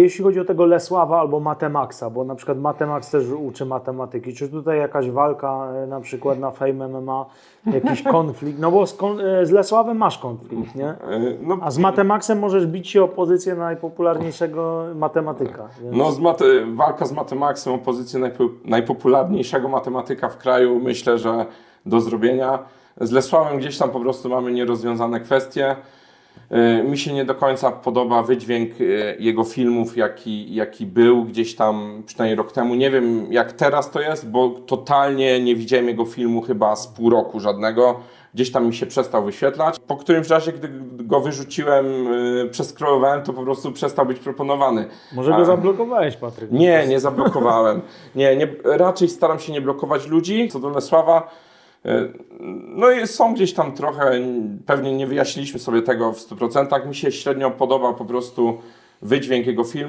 Jeśli chodzi o tego Lesława albo Matemaxa, bo na przykład Matemax też uczy matematyki, czy tutaj jakaś walka e, na przykład na Fame MMA, jakiś konflikt, no bo z, kon, e, z Lesławem masz konflikt, nie? E, No, A z Matemaxem możesz bić się o pozycję najpopularniejszego matematyka. Więc... no z mate, walka z Matemaxem o pozycję najpo, najpopularniejszego matematyka w kraju myślę, że do zrobienia. Z Lesławem gdzieś tam po prostu mamy nierozwiązane kwestie. E, Mi się nie do końca podoba wydźwięk e, jego filmów, jaki, jaki był gdzieś tam przynajmniej rok temu. Nie wiem jak teraz to jest, bo totalnie nie widziałem jego filmu chyba z pół roku żadnego. Gdzieś tam mi się przestał wyświetlać. Po którymś razie, gdy go wyrzuciłem, e, przeskrolowałem, to po prostu przestał być proponowany. Może go zablokowałeś, Patryk? nie, nie zablokowałem. Nie, nie, raczej staram się nie blokować ludzi. Co do Lesława, no i są gdzieś tam trochę, pewnie nie wyjaśniliśmy sobie tego w 100%. Mi się średnio podoba po prostu wydźwięk jego filmu.